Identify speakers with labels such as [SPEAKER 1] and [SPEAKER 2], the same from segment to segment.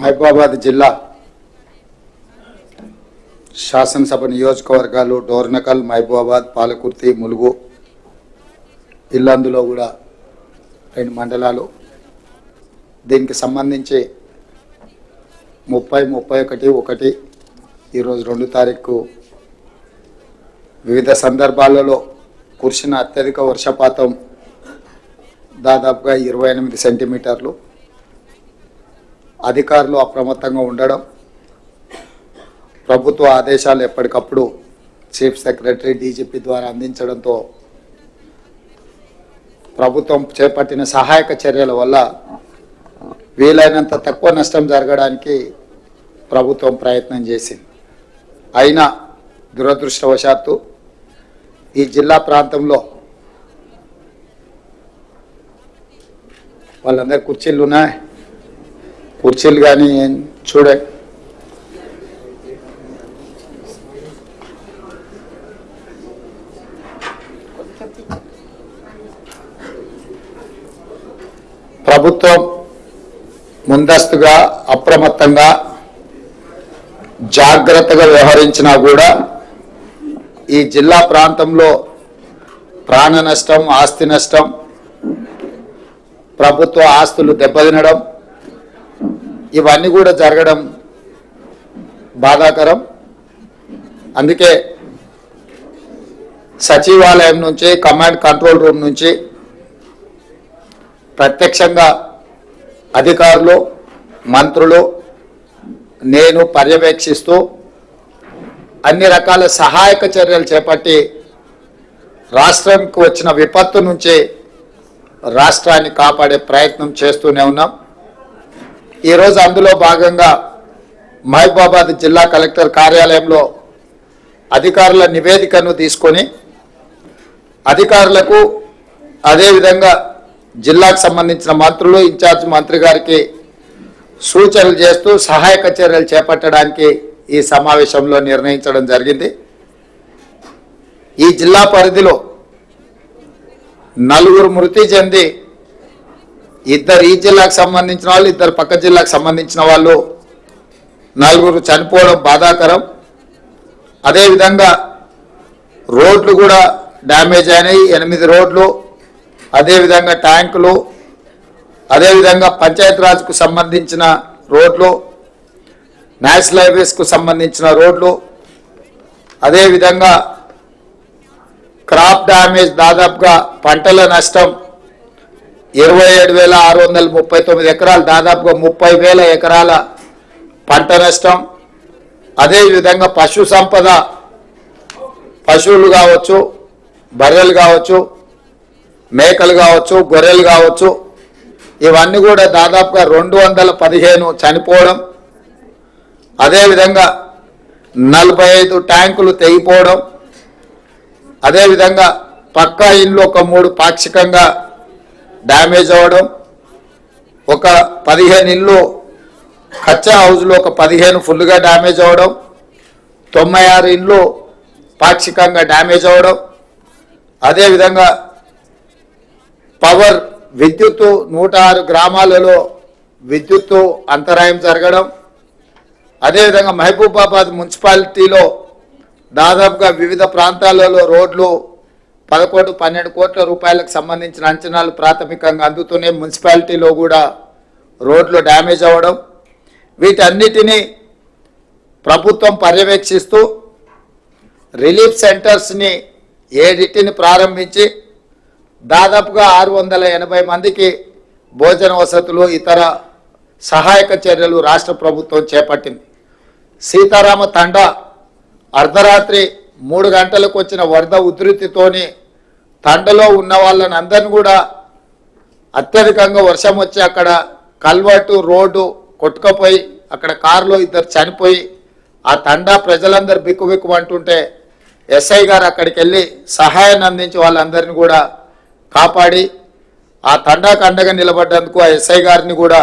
[SPEAKER 1] మహబూబాబాద్ జిల్లా శాసనసభ నియోజకవర్గాలు డోర్నకల్ మహబూబాబాద్ పాలకుర్తి ములుగు ఇల్లందులో కూడా రెండు మండలాలు. దీనికి సంబంధించి ముప్పై ముప్పై ఒకటి ఒకటి ఈరోజు రెండు తారీఖు వివిధ సందర్భాలలో కురిసిన అత్యధిక వర్షపాతం దాదాపుగా ఇరవై ఎనిమిది సెంటీమీటర్లు. అధికారులు అప్రమత్తంగా ఉండడం ప్రభుత్వ ఆదేశాలు ఎప్పటికప్పుడు చీఫ్ సెక్రటరీ డీజీపీ ద్వారా అందించడంతో ప్రభుత్వం చేపట్టిన సహాయక చర్యల వల్ల వీలైనంత తక్కువ నష్టం జరగడానికి ప్రభుత్వం ప్రయత్నం చేసింది. అయినా దురదృష్టవశాత్తు ఈ జిల్లా ప్రాంతంలో వాళ్ళందరి కుర్చీలు ఉన్నాయి. కుర్చీలు కానీ చూడే. ప్రభుత్వం ముందస్తుగా అప్రమత్తంగా జాగ్రత్తగా వ్యవహరించినా కూడా ఈ జిల్లా ప్రాంతంలో ప్రాణ నష్టం ఆస్తి నష్టం ప్రభుత్వ ఆస్తులు దెబ్బతినడం ఇవన్నీ కూడా జరగడం బాధాకరం. అందుకే సచివాలయం నుంచి కమాండ్ కంట్రోల్ రూమ్ నుంచి ప్రత్యక్షంగా అధికారులు మంత్రులు నేను పర్యవేక్షిస్తూ అన్ని రకాల సహాయక చర్యలు చేపట్టి రాష్ట్రంకి వచ్చిన విపత్తు నుంచి రాష్ట్రాన్ని కాపాడే ప్రయత్నం చేస్తూనే ఉన్నాం. ఈరోజు అందులో భాగంగా మహబూబాబాద్ జిల్లా కలెక్టర్ కార్యాలయంలో అధికారుల నివేదికను తీసుకొని అధికారులకు అదేవిధంగా జిల్లాకు సంబంధించిన మంత్రులు ఇన్ఛార్జ్ మంత్రి గారికి సూచనలు చేస్తూ సహాయక చర్యలు చేపట్టడానికి ఈ సమావేశంలో నిర్ణయించడం జరిగింది. ఈ జిల్లా పరిధిలో నలుగురు మృతి చెంది ఇద్దరు ఈ జిల్లాకు సంబంధించిన వాళ్ళు ఇద్దరు పక్క జిల్లాకు సంబంధించిన వాళ్ళు నలుగురు చనిపోవడం బాధాకరం. అదేవిధంగా రోడ్లు కూడా డ్యామేజ్ అయినాయి. ఎనిమిది రోడ్లు అదేవిధంగా ట్యాంకులు అదేవిధంగా పంచాయతీరాజ్కు సంబంధించిన రోడ్లు నేషనల్ హైవేస్కు సంబంధించిన రోడ్లు అదేవిధంగా క్రాప్ డ్యామేజ్ దాదాపుగా పంటల నష్టం ఇరవై ఏడు వేల ఆరు వందల ముప్పై తొమ్మిది ఎకరాలు దాదాపుగా ముప్పై వేల ఎకరాల పంట నష్టం. అదేవిధంగా పశు సంపద పశువులు కావచ్చు బర్రెలు కావచ్చు మేకలు కావచ్చు గొర్రెలు కావచ్చు ఇవన్నీ కూడా దాదాపుగా రెండు వందల పదిహేను చనిపోవడం. అదేవిధంగా నలభై ఐదు ట్యాంకులు తెగిపోవడం. అదేవిధంగా పక్కా ఇల్లు ఒక మూడు పాక్షికంగా డ్యామేజ్ అవ్వడం ఒక పదిహేను ఇల్లు కచ్చా హౌస్లో ఒక పదిహేను ఫుల్గా డ్యామేజ్ అవ్వడం తొంభై ఆరు ఇల్లు పాక్షికంగా డ్యామేజ్ అవ్వడం అదేవిధంగా పవర్ విద్యుత్తు నూట ఆరు గ్రామాలలో విద్యుత్తు అంతరాయం జరగడం అదేవిధంగా మహబూబాబాద్ మున్సిపాలిటీలో దాదాపుగా వివిధ ప్రాంతాలలో రోడ్లు పదకొండు పన్నెండు కోట్ల రూపాయలకు సంబంధించిన అంచనాలు ప్రాథమికంగా అందుతూనే మున్సిపాలిటీలో కూడా రోడ్లు డ్యామేజ్ అవ్వడం వీటన్నిటినీ ప్రభుత్వం పర్యవేక్షిస్తూ రిలీఫ్ సెంటర్స్ని ఏడిటిని ప్రారంభించి దాదాపుగా ఆరు వందల ఎనభై మందికి భోజన వసతులు ఇతర సహాయక చర్యలు రాష్ట్ర ప్రభుత్వం చేపట్టింది. సీతారామ తండా అర్ధరాత్రి మూడు గంటలకు వచ్చిన వరద ఉధృతితోని తండలో ఉన్న వాళ్ళని అందరిని కూడా అత్యధికంగా వర్షం వచ్చి అక్కడ కల్వర్టు రోడ్డు కొట్టుకపోయి అక్కడ కారులో ఇద్దరు చనిపోయి ఆ తండా ప్రజలందరూ బిక్కు బిక్కు అంటుంటే ఎస్ఐ గారు అక్కడికి వెళ్ళి సహాయాన్ని అందించి వాళ్ళందరినీ కూడా కాపాడి ఆ తండాకు అండగా నిలబడ్డందుకు ఆ ఎస్ఐ గారిని కూడా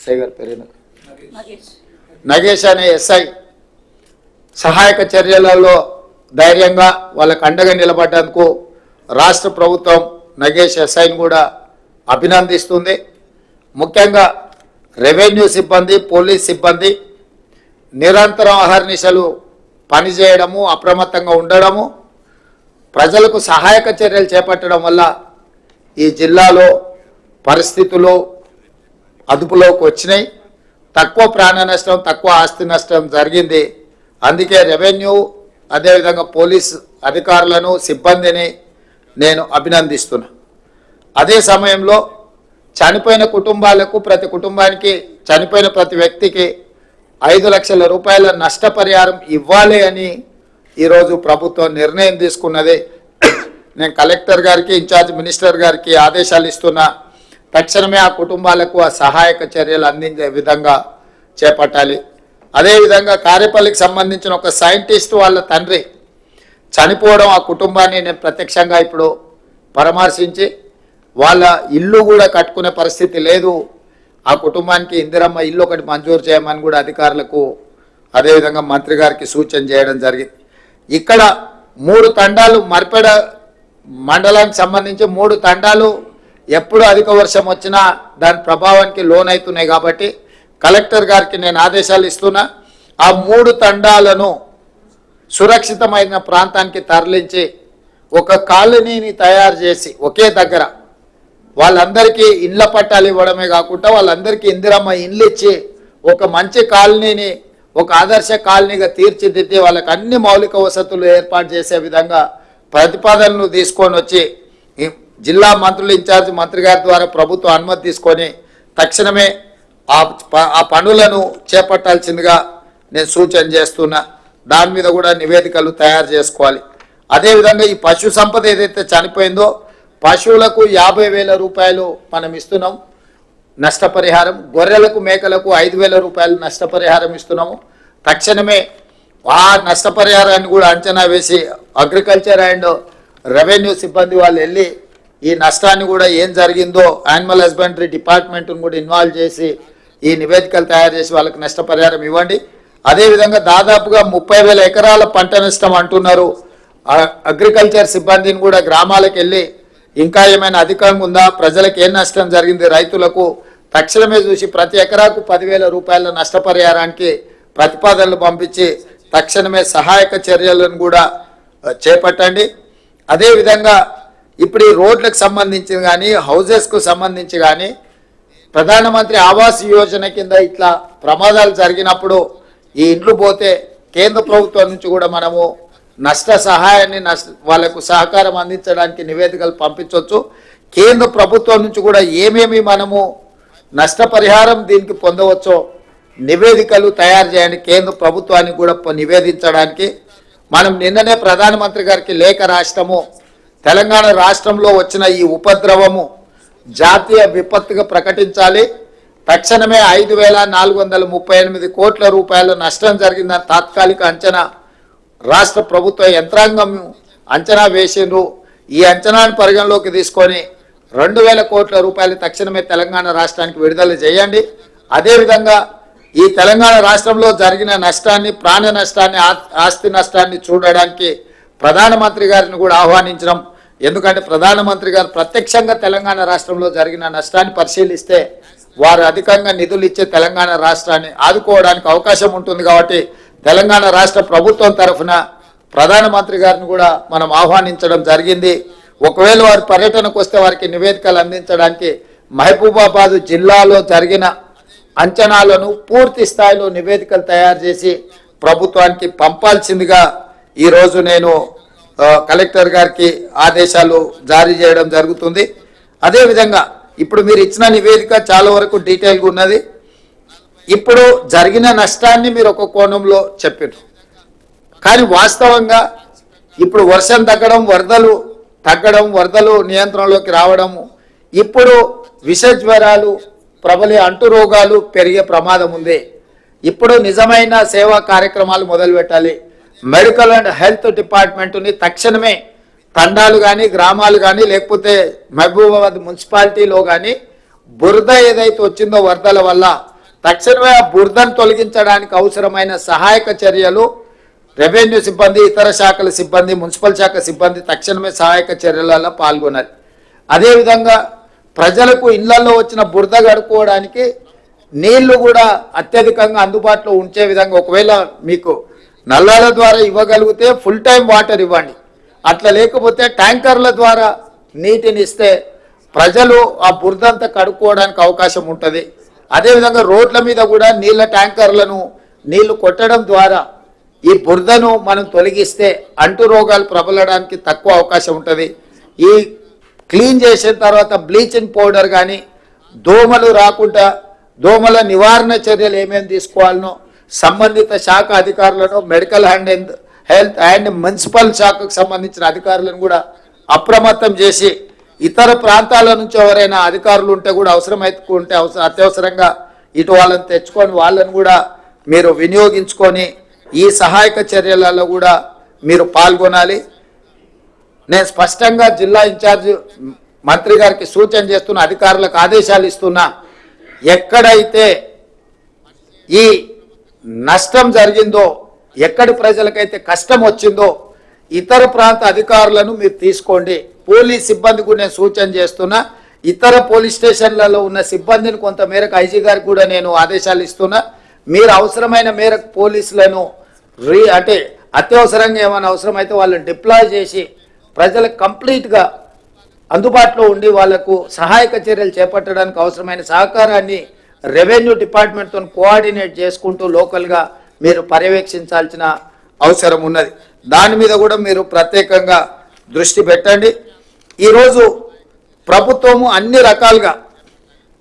[SPEAKER 1] ఎస్ఐ గారి పేరేనా? నగేష్. అనే ఎస్ఐ సహాయక చర్యలలో ధైర్యంగా వాళ్ళకు అండగా నిలబడ్డందుకు రాష్ట్ర ప్రభుత్వం నగేష్ ఎస్ఐని కూడా అభినందిస్తుంది. ముఖ్యంగా రెవెన్యూ సిబ్బంది పోలీస్ సిబ్బంది నిరంతరం అహర్నిశలు పనిచేయడము అప్రమత్తంగా ఉండడము ప్రజలకు సహాయక చర్యలు చేపట్టడం వల్ల ఈ జిల్లాలో పరిస్థితులు అదుపులోకి వచ్చినాయి. తక్కువ ప్రాణ నష్టం తక్కువ ఆస్తి నష్టం జరిగింది. అందుకే రెవెన్యూ అదేవిధంగా పోలీస్ అధికారులను సిబ్బందిని నేను అభినందిస్తున్నా. అదే సమయంలో చనిపోయిన కుటుంబాలకు ప్రతి కుటుంబానికి చనిపోయిన ప్రతి వ్యక్తికి ఐదు లక్షల రూపాయల నష్టపరిహారం ఇవ్వాలి అని ఈరోజు ప్రభుత్వం నిర్ణయం తీసుకున్నది. నేను కలెక్టర్ గారికి ఇన్ఛార్జ్ మినిస్టర్ గారికి ఆదేశాలు ఇస్తున్నా. తక్షణమే ఆ కుటుంబాలకు ఆ సహాయక చర్యలు అందించే విధంగా చేపట్టాలి. అదేవిధంగా కారేపల్లికి సంబంధించిన ఒక సైంటిస్ట్ వాళ్ళ తండ్రి చనిపోవడం ఆ కుటుంబాన్ని నేను ప్రత్యక్షంగా ఇప్పుడు పరామర్శించి వాళ్ళ ఇల్లు కూడా కట్టుకునే పరిస్థితి లేదు. ఆ కుటుంబానికి ఇందిరమ్మ ఇల్లు ఒకటి మంజూరు చేయమని కూడా అధికారులకు అదేవిధంగా మంత్రి గారికి సూచన చేయడం జరిగింది. ఇక్కడ మూడు తండాలు మర్పెడ మండలానికి సంబంధించి మూడు తండాలు ఎప్పుడు అధిక వర్షం వచ్చినా దాని ప్రభావానికి లోనవుతున్నాయి కాబట్టి కలెక్టర్ గారికి నేను ఆదేశాలు ఇస్తున్నా. ఆ మూడు తండాలను సురక్షితమైన ప్రాంతానికి తరలించి ఒక కాలనీని తయారు చేసి ఒకే దగ్గర వాళ్ళందరికీ ఇండ్ల పట్టాలు ఇవ్వడమే కాకుండా వాళ్ళందరికీ ఇందిరమ్మ ఇండ్లు ఇచ్చి ఒక మంచి కాలనీని ఒక ఆదర్శ కాలనీగా తీర్చిదిద్ది వాళ్ళకి అన్ని మౌలిక వసతులు ఏర్పాటు చేసే విధంగా ప్రతిపాదనలు తీసుకొని వచ్చి జిల్లా మంత్రులు ఇన్ఛార్జ్ మంత్రి గారి ద్వారా ప్రభుత్వం అనుమతి తీసుకొని తక్షణమే ఆ ప- ఆ పనులను చేపట్టాల్సిందిగా నేను సూచన చేస్తున్నా. దాని మీద కూడా నివేదికలు తయారు చేసుకోవాలి. అదేవిధంగా ఈ పశు సంపద ఏదైతే చనిపోయిందో పశువులకు యాభై వేల రూపాయలు మనం ఇస్తున్నాం. నష్టపరిహారం గొర్రెలకు మేకలకు ఐదు వేల రూపాయలు నష్టపరిహారం ఇస్తున్నాము. తక్షణమే ఆ నష్టపరిహారాన్ని కూడా అంచనా వేసి అగ్రికల్చర్ అండ్ రెవెన్యూ సిబ్బంది వాళ్ళు వెళ్ళి ఈ నష్టాన్ని కూడా ఏం జరిగిందో యానిమల్ హస్బెండరీ డిపార్ట్మెంట్ను కూడా ఇన్వాల్వ్ చేసి ఈ నివేదికలు తయారు చేసి వాళ్ళకి నష్టపరిహారం ఇవ్వండి. అదేవిధంగా దాదాపుగా ముప్పై వేల ఎకరాల పంట నష్టం అంటున్నారు. అగ్రికల్చర్ సిబ్బందిని కూడా గ్రామాలకు వెళ్ళి ఇంకా ఏమైనా అధికంగా ఉందా? ప్రజలకు ఏం నష్టం జరిగింది? రైతులకు తక్షణమే చూసి ప్రతి ఎకరాకు పదివేల రూపాయల నష్టపరిహారానికి ప్రతిపాదనలు పంపించి తక్షణమే సహాయక చర్యలను కూడా చేపట్టండి. అదేవిధంగా ఇప్పుడు ఈ రోడ్లకు సంబంధించి కానీ హౌజెస్కు సంబంధించి కానీ ప్రధానమంత్రి ఆవాస్ యోజన కింద ఇట్లా ప్రమాదాలు జరిగినప్పుడు ఈ ఇండ్లు పోతే కేంద్ర ప్రభుత్వం నుంచి కూడా మనము నష్ట సహాయాన్ని నష్ట వాళ్ళకు సహకారం అందించడానికి నివేదికలు పంపించవచ్చు కేంద్ర ప్రభుత్వం నుంచి కూడా ఏమేమి మనము నష్టపరిహారం దీనికి పొందవచ్చో నివేదికలు తయారు చేయండి. కేంద్ర ప్రభుత్వానికి కూడా నివేదించడానికి. మనం నిన్ననే ప్రధానమంత్రి గారికి లేఖ రాష్ట్రము తెలంగాణ రాష్ట్రంలో వచ్చిన ఈ ఉపద్రవము జాతీయ విపత్తుగా ప్రకటించాలి. తక్షణమే ఐదు వేల నాలుగు వందల ముప్పై ఎనిమిది కోట్ల రూపాయల నష్టం జరిగిందని తాత్కాలిక అంచనా. రాష్ట్ర ప్రభుత్వ యంత్రాంగం అంచనా వేసిండ్రు. ఈ అంచనాను పరిగణలోకి తీసుకొని రెండు వేల కోట్ల రూపాయలు తక్షణమే తెలంగాణ రాష్ట్రానికి విడుదల చేయండి. అదేవిధంగా ఈ తెలంగాణ రాష్ట్రంలో జరిగిన నష్టాన్ని ప్రాణ నష్టాన్ని ఆ- ఆస్తి నష్టాన్ని చూడడానికి ప్రధానమంత్రి గారిని కూడా ఆహ్వానించడం ఎందుకంటే ప్రధానమంత్రి గారు ప్రత్యక్షంగా తెలంగాణ రాష్ట్రంలో జరిగిన నష్టాన్ని పరిశీలిస్తే వారు అధికంగా నిధులు ఇచ్చే తెలంగాణ రాష్ట్రాన్ని ఆదుకోవడానికి అవకాశం ఉంటుంది కాబట్టి తెలంగాణ రాష్ట్ర ప్రభుత్వం తరఫున ప్రధానమంత్రి గారిని కూడా మనం ఆహ్వానించడం జరిగింది. ఒకవేళ వారు పర్యటనకు వస్తే వారికి నివేదికలు అందించడానికి మహబూబాబాద్ జిల్లాలో జరిగిన అంచనాలను పూర్తి స్థాయిలో నివేదికలు తయారు చేసి ప్రభుత్వానికి పంపాల్సిందిగా ఈరోజు నేను కలెక్టర్ గారికి ఆదేశాలు జారీ చేయడం జరుగుతుంది. అదేవిధంగా ఇప్పుడు మీరు ఇచ్చిన నివేదిక చాలా వరకు డీటెయిల్గా ఉన్నది. ఇప్పుడు జరిగిన నష్టాన్ని మీరు ఒక కోణంలో చెప్పారు కానీ వాస్తవంగా ఇప్పుడు వర్షం తగ్గడం వరదలు తగ్గడం వరదలు నియంత్రణలోకి రావడము ఇప్పుడు విష జ్వరాలు ప్రబలే అంటు రోగాలు పెరిగే ప్రమాదం ఉంది. ఇప్పుడు నిజమైన సేవా కార్యక్రమాలు మొదలుపెట్టాలి. మెడికల్ అండ్ హెల్త్ డిపార్ట్మెంట్ని తక్షణమే తండాలు కానీ గ్రామాలు కానీ లేకపోతే మహబూబాబాద్ మున్సిపాలిటీలో కానీ బురద ఏదైతే వచ్చిందో వరదల వల్ల తక్షణమే ఆ బురదను తొలగించడానికి అవసరమైన సహాయక చర్యలు రెవెన్యూ సిబ్బంది ఇతర శాఖల సిబ్బంది మున్సిపల్ శాఖ సిబ్బంది తక్షణమే సహాయక చర్యలలో పాల్గొనాలి. అదేవిధంగా ప్రజలకు ఇళ్ళలో వచ్చిన బురద గడుపుకోవడానికి నీళ్ళు కూడా అత్యధికంగా అందుబాటులో ఉంచే విధంగా ఒకవేళ మీకు నల్లాల ద్వారా ఇవ్వగలిగితే ఫుల్ టైం వాటర్ ఇవ్వండి. అట్లా లేకపోతే ట్యాంకర్ల ద్వారా నీటిని ఇస్తే ప్రజలు ఆ బురదంతా కడుక్కోవడానికి అవకాశం ఉంటుంది. అదేవిధంగా రోడ్ల మీద కూడా నీళ్ళ ట్యాంకర్లను నీళ్ళు కొట్టడం ద్వారా ఈ బురదను మనం తొలగిస్తే అంటు రోగాలు ప్రబలడానికి తక్కువ అవకాశం ఉంటుంది. ఈ క్లీన్ చేసిన తర్వాత బ్లీచింగ్ పౌడర్ కానీ దోమలు రాకుండా దోమల నివారణ చర్యలు ఏమేమి తీసుకోవాలనో సంబంధిత శాఖ అధికారులను medical and health and municipal శాఖకు సంబంధించిన అధికారులను కూడా అప్రమత్తం చేసి ఇతర ప్రాంతాల నుంచి ఎవరైనా అధికారులు ఉంటే కూడా అవసరమైతే ఉంటే అవసరం అత్యవసరంగా ఇటు వాళ్ళని తెచ్చుకొని వాళ్ళని కూడా మీరు వినియోగించుకొని ఈ సహాయక చర్యలలో కూడా మీరు పాల్గొనాలి. నేను స్పష్టంగా జిల్లా ఇన్ఛార్జ్ మంత్రి గారికి సూచన చేస్తున్న అధికారులకు ఆదేశాలు ఇస్తున్నా ఎక్కడైతే ఈ నష్టం జరిగిందో ఎక్కడి ప్రజలకైతే కష్టం వచ్చిందో ఇతర ప్రాంత అధికారులను మీరు తీసుకోండి. పోలీస్ సిబ్బందికి నేను సూచన చేస్తున్నా. ఇతర పోలీస్ స్టేషన్లలో ఉన్న సిబ్బందిని కొంతమేరకు ఐజీ గారికి కూడా నేను ఆదేశాలు ఇస్తున్నా. మీరు అవసరమైన మేరకు పోలీసులను రీ అంటే అత్యవసరంగా ఏమైనా అవసరమైతే వాళ్ళని డిప్లాయ్ చేసి ప్రజలకు కంప్లీట్గా అందుబాటులో ఉండి వాళ్ళకు సహాయక చర్యలు చేపట్టడానికి అవసరమైన సహకారాన్ని రెవెన్యూ డిపార్ట్మెంట్తో కోఆర్డినేట్ చేసుకుంటూ లోకల్గా మీరు పర్యవేక్షించాల్సిన అవసరం ఉన్నది. దాని మీద కూడా మీరు ప్రత్యేకంగా దృష్టి పెట్టండి. ఈరోజు ప్రభుత్వము అన్ని రకాలుగా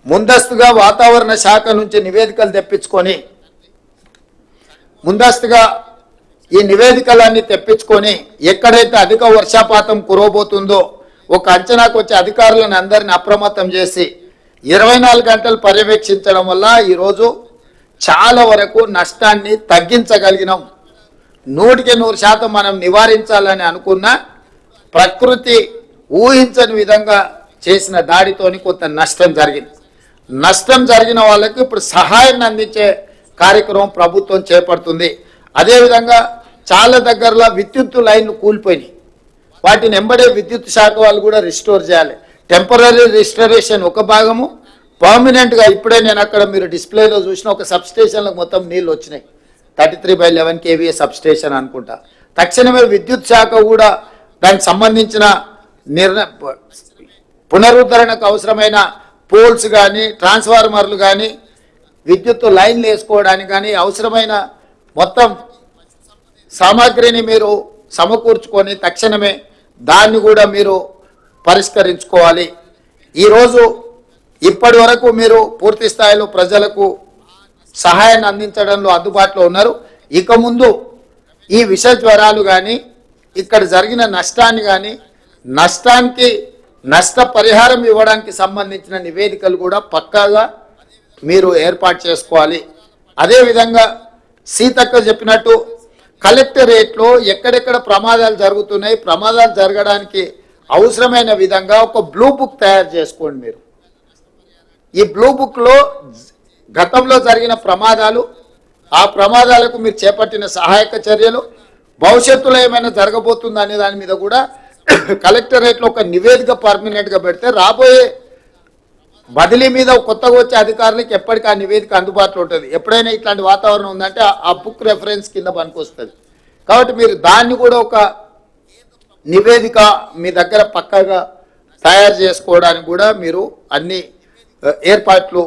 [SPEAKER 1] ముందస్తుగా వాతావరణ శాఖ నుంచి నివేదికలు తెప్పించుకొని ముందస్తుగా ఈ నివేదికలన్నీ తెప్పించుకొని ఎక్కడైతే అధిక వర్షపాతం కురవబోతుందో ఒక అంచనాకు వచ్చే అధికారులను అందరిని అప్రమత్తం చేసి ఇరవై నాలుగు గంటలు పర్యవేక్షించడం వల్ల ఈరోజు చాలా వరకు నష్టాన్ని తగ్గించగలిగినాం. నూటికి నూరు శాతం మనం నివారించాలని అనుకున్న ప్రకృతి ఊహించని విధంగా చేసిన దాడితోని కొంత నష్టం జరిగింది. నష్టం జరిగిన వాళ్ళకి ఇప్పుడు సహాయాన్ని అందించే కార్యక్రమం ప్రభుత్వం చేపడుతుంది. అదేవిధంగా చాలా దగ్గరలో విద్యుత్ లైన్లు కూలిపోయినాయి. వాటిని ఎంబడే విద్యుత్ శాఖ వాళ్ళు కూడా రిస్టోర్ చేయాలి. టెంపరీ రిస్టరేషన్ ఒక భాగము పర్మనెంట్గా ఇప్పుడే నేను అక్కడ మీరు డిస్ప్లేలో చూసిన ఒక సబ్ స్టేషన్లకు మొత్తం నీళ్ళు వచ్చినాయి. Thirty three by eleven KVA sub station అనుకుంటా. తక్షణమే విద్యుత్ శాఖ కూడా దానికి సంబంధించిన నిర్ణయ పునరుద్ధరణకు అవసరమైన పోల్స్ కానీ ట్రాన్స్ఫార్మర్లు కానీ విద్యుత్ లైన్లు వేసుకోవడానికి కానీ అవసరమైన మొత్తం సామాగ్రిని మీరు సమకూర్చుకొని తక్షణమే దాన్ని కూడా మీరు పరిష్కరించుకోవాలి. ఈరోజు ఇప్పటి వరకు మీరు పూర్తి స్థాయిలో ప్రజలకు సహాయాన్ని అందించడంలో అందుబాటులో ఉన్నారు. ఇక ముందు ఈ విష జ్వరాలు కానీ ఇక్కడ జరిగిన నష్టాన్ని కానీ నష్టానికి నష్ట పరిహారం ఇవ్వడానికి సంబంధించిన నివేదికలు కూడా పక్కాగా మీరు ఏర్పాటు చేసుకోవాలి. అదేవిధంగా సీతక్క చెప్పినట్టు కలెక్టరేట్లో ఎక్కడెక్కడ ప్రమాదాలు జరుగుతున్నాయి ప్రమాదాలు జరగడానికి అవసరమైన విధంగా ఒక బ్లూ బుక్ తయారు చేసుకోండి మీరు. ఈ బ్లూ బుక్లో గతంలో జరిగిన ప్రమాదాలు ఆ ప్రమాదాలకు మీరు చేపట్టిన సహాయక చర్యలు భవిష్యత్తులో ఏమైనా జరగబోతుందా అనే దాని మీద కూడా కలెక్టరేట్లో ఒక నివేదిక పర్మనెంట్గా పెడితే రాబోయే బదిలీ మీద కొత్తగా వచ్చే అధికారులకు ఎప్పటికీ ఆ నివేదిక అందుబాటులో ఉంటుంది. ఎప్పుడైనా ఇట్లాంటి వాతావరణం ఉందంటే ఆ- బుక్ రెఫరెన్స్ కింద పనికొస్తుంది. కాబట్టి మీరు దాన్ని కూడా ఒక నివేదిక మీ దగ్గర పక్కగా తయారు చేసుకోవడానికి కూడా మీరు అన్ని ఏర్పాట్లు